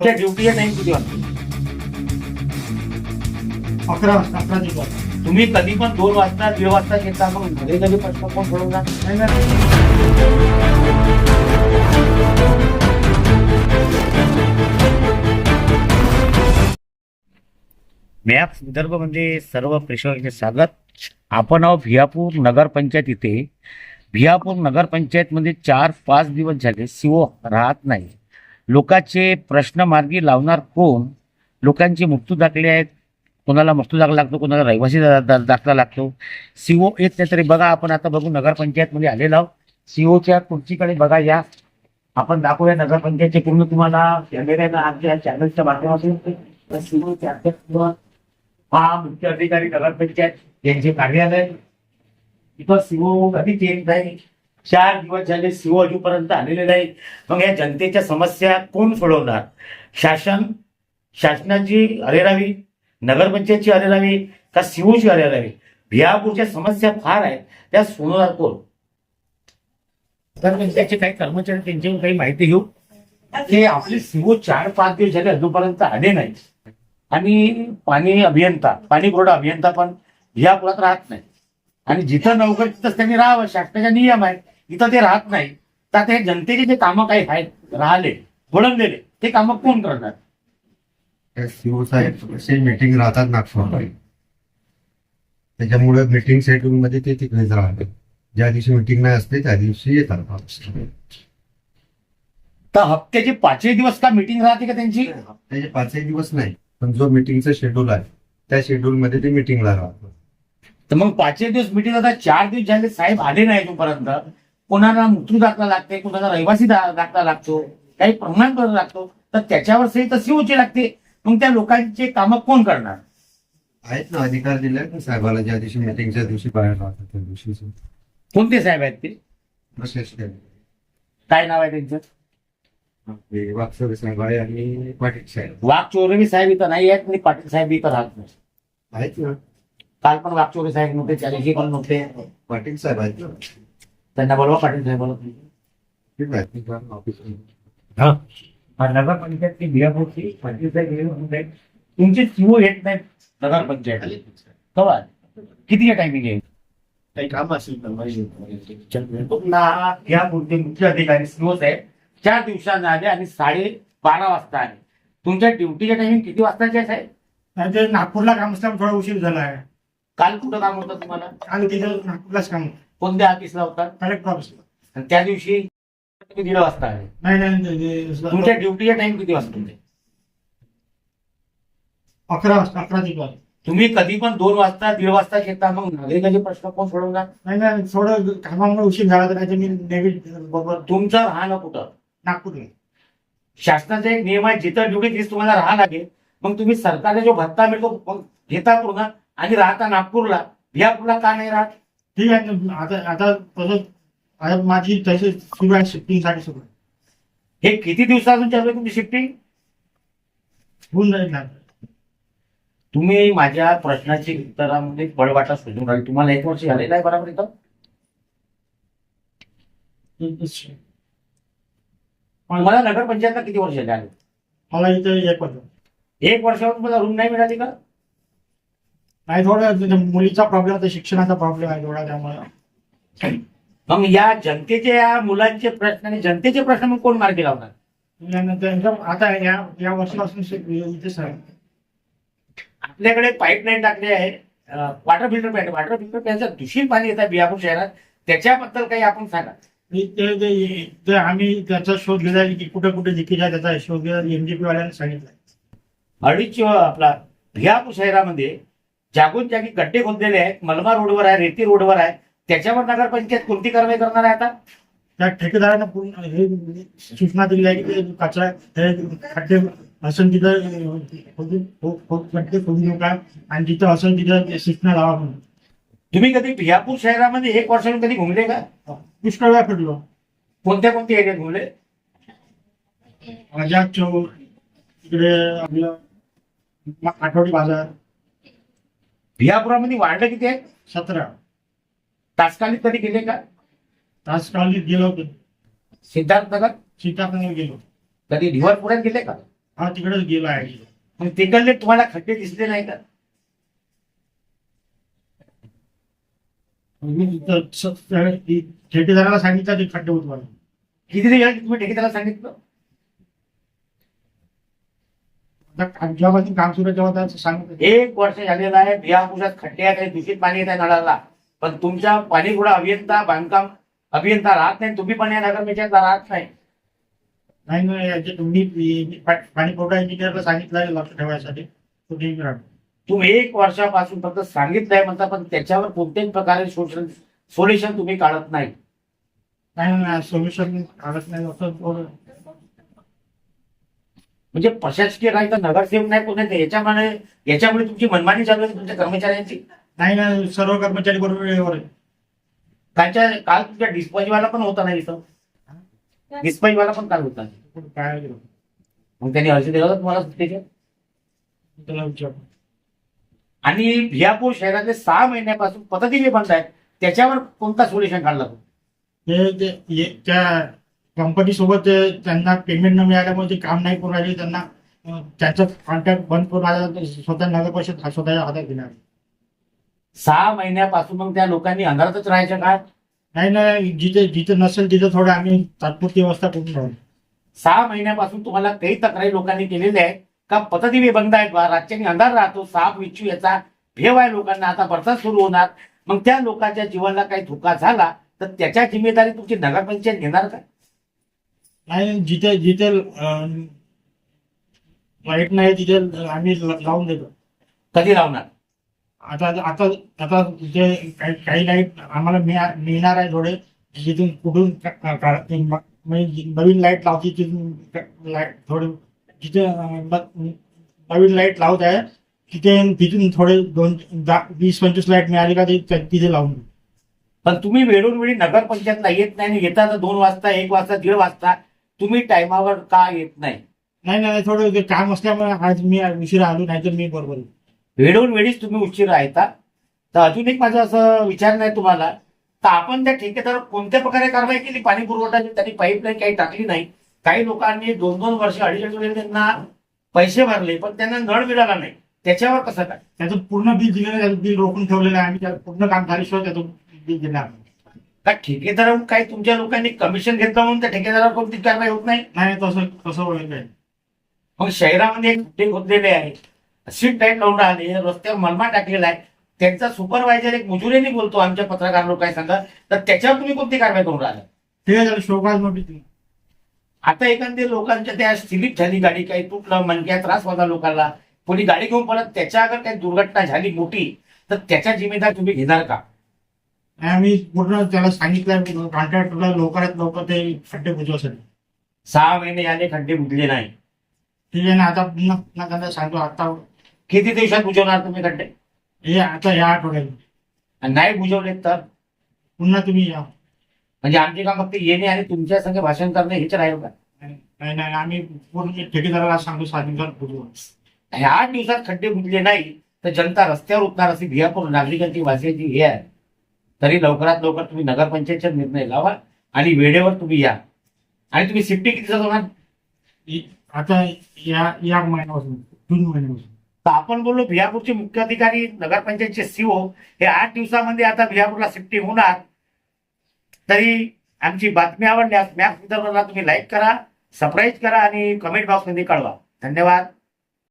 तुमच्या ड्युटीचा टाइम किती वाजता? अकरा वाजता अकरा ते बारा. तुम्ही कधी पण दोन वाजता दीड वाजता घेता मग मध्ये कधी प्रश्न कोण सोडवणार नाही? ना. मॅप विदर्भमध्ये सर्व प्रेक्षकांचे स्वागत. आपण आहोत भियापूर नगरपंचायत इथे. भियापूर नगरपंचायतमध्ये चार पाच दिवस झाले सीओ राहत नाही. लोकांचे प्रश्न मार्गी लावणार कोण? लोकांचे मृत्यू दाखले आहेत. कोणाला मृत्यू दाखला लागतो कोणाला रहिवासी दाखला लागतो. सीओ येत नाही तरी बघा आपण आता बघू नगरपंचायतमध्ये आलेलो आहोत. सीओच्या खुर्चीकडे बघा या. आपण दाखवूया नगरपंचायतचे पूर्ण तुम्हाला. कॅमेऱ्यानं आमच्या चॅनलच्या माध्यमातून. सीओ हा मुख्य अधिकारी नगरपंचायत यांचे कार्यालय. इथं सीओ कधीच चेंज नाही. चार दिवस झाले सीओ अजूपर्यंत आलेले नाही मग या जनतेच्या समस्या कोण सोडवणार? शासन? शासनाची अरेरावी? नगरपंचायतची अरेरावी? का सीओची अरेरावी? भियापूरच्या समस्या फार आहेत. त्या सोडवणार कोण? नगरपंचायतचे काही कर्मचारी त्यांच्याकडून काही माहिती घेऊ? की आपले सीओ चार पाच दिवस झाले अजूनपर्यंत आले नाही आणि पाणी अभियंता पाणी पुरवठा अभियंता पण भियापुरात राहत नाही आणि जिथं नोकरी तिथंच त्यांनी राहावं शासनाचा नियम आहे इथं ते राहत नाही. तर हे जनतेचे जे कामं काही आहेत राहिले वळवलेले ते कामं कोण करणार? असे मीटिंग राहतात नागपूरला त्याच्यामुळे मीटिंग शेड्यूल मध्ये ते तिकडेच राहतात. ज्या दिवशी मीटिंग नाही असते त्या दिवशी येतात तर हप्त्याचे पाचही दिवस का मिटिंग राहते का त्यांची? त्याचे पाचही दिवस नाही. पण जो मीटिंगचा शेड्यूल आहे त्या शेड्यूल मध्ये ते मीटिंगला राहतात. तर मग पाचही दिवस मिटिंग आता चार दिवस झाले साहेब आले नाही तोपर्यंत कोणाला मृत्यू दाखला लागते कोणाला रहिवासी दा- दाखला लागतो काही प्रमाणपत्र लागतो तर त्याच्यावर सही तर सीओची लागते. मग त्या लोकांचे कामं कोण करणार? आहेत ना अधिकार दिले ना साहेबाला ज्या दिवशी मीटिंगच्या दिवशी बाहेर राहतात त्या दिवशी. कोणते साहेब आहेत ते? काय नाव आहे त्यांचं? वागसरे साहेब आहे आणि पाटील साहेब. इथं नाही आहेत आणि पाटील साहेब इथं राहत नाही. आहेत ना. काल पण वाघ चोरे साहेब नव्हते त्या दिवशी पण नव्हते. पाटील साहेब आहेत ना. त्यांना बोलवा पाटील साहेब ठीक आहे ऑफिस नगरपंचायतची बियापूरची हे तुमचे सीओ येत नाहीत नगरपंचायत. कवा? किती टायमिंग आहे? काही काम असेल तर या मुख्य अधिकारी सीओ साहेब. चार दिवसांना आले आणि साडे बारा वाजता आले. तुमच्या ड्युटीच्या टायमिंग किती वाजताचे आहे साहेब? नाही ते नागपूरला काम असल्यामुळे थोडा उशीर झाला आहे. काल कुठं काम होतं तुम्हाला? आणि तिथं नागपूरलाच काम कोणत्या ऑफिसला होता कलेक्टर ऑफिस आणि त्या दिवशी तुम्ही दीड वाजता आले नाही नाही ते- तुमच्या ड्युटीचा टाइम किती वाजता तुमचे? अकरा वाजता अकरा ते बारा. तुम्ही कधी पण दोन वाजता दीड वाजता घेता मग नागरिकांचे प्रश्न कोण सोडवणार नाही नाही थोडं कामामुळे उशीर झाला तर नाही तर मी नेव्ही बरोबर. तुमचं राहणं कुठं? नागपूरला. शासनाचा एक नियम आहे जिथं ड्युटी तिथं तुम्हाला राहा लागेल मग तुम्ही सरकारचा जो भत्ता मिळतो घेता पूर्ण. आणि राहता नागपूरला. भियापूरला का नाही राहत? ठीक आहे ना आता आता तसं आता माझी तशी सुरू आहे शिफ्टिंगसाठी सुरू आहे. हे किती दिवसातून चालू आहे तुमची शिफ्टिंग होऊन जाईल ना. तुम्ही माझ्या प्रश्नाची उत्तरामध्ये पळवाटा शोधून राहील. तुम्हाला एक वर्ष झालेलं आहे बरोबर इथं? मला नगरपंचायतला किती वर्ष झाले? आले मला इथं एक वाजता एक वर्षावर मला रूम नाही मिळाली का? नाही थोडं मुलीचा प्रॉब्लेम होता शिक्षणाचा प्रॉब्लेम आहे थोडा त्यामुळे. मग या जनतेचे या मुलांचे प्रश्न आणि जनतेचे प्रश्न मग कोण मार्गी लावणार? त्यानंतर आता या या वर्षापासून इथेच आहे. आपल्याकडे पाईपलाईन टाकली आहे. Water filter plant water filter प्लॅनचं दूषित पाणी येतं बियापूर शहरात. त्याच्याबद्दल काही आपण सांगा. ते आम्ही त्याचा शोध घेतला की कुठे कुठे लिकेज आहे त्याचा शोध घेतला एमजीपी वाल्याने सांगितलं अडीच आपला भियापूर शहरामध्ये जागोन जागी गड्डे खोदलेले आहेत मलमा रोडवर आहे रेती रोडवर आहे. त्याच्यावर नगरपंचायत कोणती कारवाई करणार आहे आता? त्या ठेकेदारानं पूर्ण हे सूचना दिली आहे की ते कचरा हे खड्डे असून तिथं खोदून खो- खो- खड्डे खोदून नका आणि जिथं असून तिथं सूचना लावा म्हणून. तुम्ही कधी भियापूर शहरामध्ये एक वर्षाने कधी घुमले का? पुष्कळ वेळा फिरलो. कोणत्या कोणत्या एरियात घुमले? आझाद चौक इकडे आपलं आठवडी बाजार. भियापुरामध्ये वाढलं किती आहे? सतरा. तात्कालिक कधी गेले का? तासकालिक गेलो होतो. सिद्धार्थनगर? सीताफळ गेलो. कधी ढिवरपुऱ्यात गेले का? हा तिकडेच गेलो आहे. मग तिकडले तुम्हाला खड्डे दिसले नाही का? मी तिथं स- त्या- ती ठेकेदाराला सांगितलं ते खड्डे होत मला किती तुम्ही ठेकेदाराला सांगितलं आता जेव्हापासून काम सुरू आहे तेव्हा त्याचं सांगितलं एक वर्ष झालेलं आहे बिहापुरात खड्डे आहे काही दूषित पाणी येत आहे नळाला. पण तुमच्या पाणीपुरा अभियंता बांधकाम अभियंता राहत नाही तुम्ही पण या नगर पंचायतला राहत नाही. नाही तुम्ही पाणी पुरवठा इंजिनियरला सांगितलं लक्ष ठेवायसाठी. तुम्ही एक वर्षापासून फक्त सांगितलंय म्हणता पण त्याच्यावर कोणत्याही प्रकारे सोल्युशन सोल्युशन तुम्ही काढत नाही. नाही सोल्युशन काढत नाही असं म्हणजे प्रशासकीय काही तर नगरसेवक नाही कोण नाही याच्यामुळे याच्यामुळे तुमची मनमानी चालू आहे तुमच्या कर्मचाऱ्यांची? नाही नाही सर्व कर्मचारी बरोबर वेळेवर आहे. कालच्या काल तुमच्या डिस्पॅचवाला पण होता नाही इथं? डिस्पॅचवाला पण काल होता. पण काय केलं? मग त्यांनी अर्ज दिला होता तुम्हाला सुट्टीचे त्याला विचार आणि भियापूर शहरातले सहा महिन्यापासून पद्धती बंद आहेत. त्याच्यावर कोणता सोल्युशन काढला तो? ते त्या कंपनी सोबत त्यांना पेमेंट न मिळाल्यामुळे ते काम नाही करून राहिले. त्यांना त्यांचा कॉन्ट्रॅक्ट बंद करून आला तर स्वतः नगर परिषद स्वतःच्या हातात घेणार सहा महिन्यापासून मग त्या लोकांनी अंधारातच राहायचं काय नाही नाही जिथे जिथे नसेल तिथे थोडं आम्ही तात्पुरती व्यवस्था करून राहू. सहा महिन्यापासून तुम्हाला काही तक्रारी लोकांनी केलेल्या आहेत का? पद्धती बंद आहेत बा राज्याने अंधार राहतो साप विच्छू याचा भेव आहे लोकांना आता बरसात सुरू होणार. मग त्या लोकांच्या जीवनाला काही धोका झाला तर त्याच्या जिम्मेदारी तुमची नगरपंचायत घेणार का? नाही जिथे जिथे लाइट नाही तिथे आम्ही लावून देतो. कधी लावणार? आता आता आता जे काही लाइट आम्हाला मिळा- मिळणार आहे थोडे. जिथून कुठून म्हणजे नवीन लाइट लावते तिथून लाइट थोडे जिथे नवीन लाइट लावत आहे तिथे तिथून थोडे दोन दहा वीस पंचवीस लाइट मिळाली का ते तिथे लावून. पण तुम्ही वेळोन वेळी नगरपंचायतला येत नाही आणि येता तर दोन वाजता एक वाजता दीड वाजता तुम्ही टायमावर का येत नाही? नाही नाही थोडं ते काम असल्यामुळे आज मी उशिरा आलो नाही तर मी बरोबर येईन. वेळोन वेळीच तुम्ही उशीर येता. तर अजून एक माझं असं विचार नाही तुम्हाला. तर आपण त्या ठेकेदार कोणत्या प्रकारे कारवाई केली? पाणी पुरवठ्याची त्यांनी पाईपलाईन काही टाकली नाही. काही लोकांनी दोन दोन वर्ष अडीच अडीच वर्ष त्यांना पैसे भरले पण त्यांना नळ मिळाला नाही. त्याच्यावर कसं काय? त्याचं पूर्ण बिल दिलेलं आहे, त्याचं बिल रोखून ठेवलेलं आहे. आम्ही त्याचं पूर्ण काम झाल्याशिवाय त्याचं बिल देणार नाही. का ठेकेदारावर काही तुमच्या लोकांनी कमिशन घेतलं म्हणून त्या ठेकेदारावर कोणती कारवाई होत नाही? नाही तसं तसं होईल नाही मग शहरामध्ये एक खड्डे खोदलेले आहे. सीट टाईट लावून राहिले रस्त्यावर मलमा टाकलेला आहे. त्यांचा सुपरवायझर एक मुजुरीने बोलतो आमच्या पत्रकार लोक काय सांगा तर त्याच्यावर तुम्ही कोणती कारवाई करून राहिला? झालं शोकाज नोटीस. आता एखाद्या लोकांच्या त्या स्लिप झाली गाडी काही तुटलं मनक्या त्रास होता लोकांना. कोणी गाडी घेऊन पडत त्याच्या अगर काही दुर्घटना झाली मोठी तर त्याच्या जिम्मेदार तुम्ही घेणार का? आम्ही पूर्ण त्याला सांगितलं कॉन्ट्रॅक्टरला लवकरात लवकर ते खड्डे बुजवासाठी सहा महिने आले खड्डे बुजले नाही. ठीक आहे ना आता पुन्हा पुन्हा त्यांना सांगतो आता किती दिवसात बुजवणार तुम्ही खड्डे? हे आता या आठवड्यात. आणि नाही बुजवले तर? पुन्हा तुम्ही या. म्हणजे आमचे काम फक्त येणे आणि तुमच्या संग भाषण करणे हेच राहील का? नाही नाही आम्ही पूर्ण ठेकेदाराला सांगतो सात दिवसात बुजवा. ह्या आठ दिवसात खड्डे बुजले नाही तर जनता रस्त्यावर उतरणार अशी भियापूर नागरिकांची भाषेची हे आहे. तरी लवकरात लवकर तुम्ही नगरपंचायतचा निर्णय लावा आणि वेळेवर तुम्ही या. आणि तुम्ही सिफ्टी किती होणार? इ- आता या या महिन्यापासून जून महिन्यापासून. तर आपण बोललो भियापूरचे मुख्य अधिकारी नगरपंचायतचे सीओ हे आठ दिवसामध्ये आता भियापूरला शिफ्टिंग होणार. तरी आमची बातमी आवडल्यास मॅप विदर्भाला तुम्ही लाईक करा सबस्क्राईब करा आणि कमेंट बॉक्समध्ये कळवा. धन्यवाद.